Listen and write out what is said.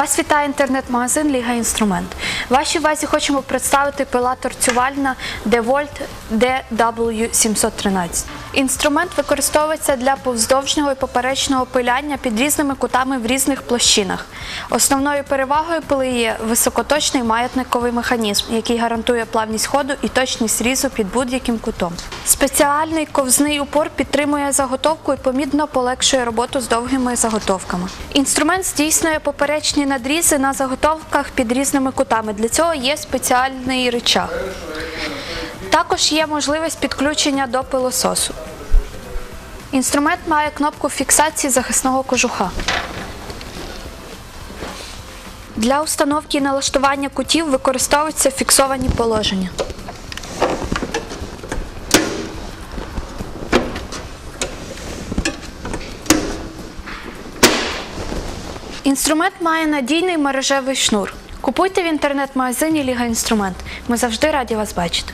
Вас вітає інтернет-магазин Ліга Інструмент. Вашій увазі хочемо представити пила торцювальна DeWalt DW713. Інструмент використовується для повздовжнього і поперечного пиляння під різними кутами в різних площинах. Основною перевагою пили є високоточний маятниковий механізм, який гарантує плавність ходу і точність різу під будь-яким кутом. Спеціальний ковзний упор підтримує заготовку і помітно полегшує роботу з довгими заготовками. Інструмент здійснює поперечні надрізи на заготовках під різними кутами. Для цього є спеціальний рычаг. Також є можливість підключення до пилососу. Інструмент має кнопку фіксації захисного кожуха. Для установки і налаштування кутів використовуються фіксовані положення. Інструмент має надійний мережевий шнур. Купуйте в інтернет-магазині Ліга Інструмент. Ми завжди раді вас бачити.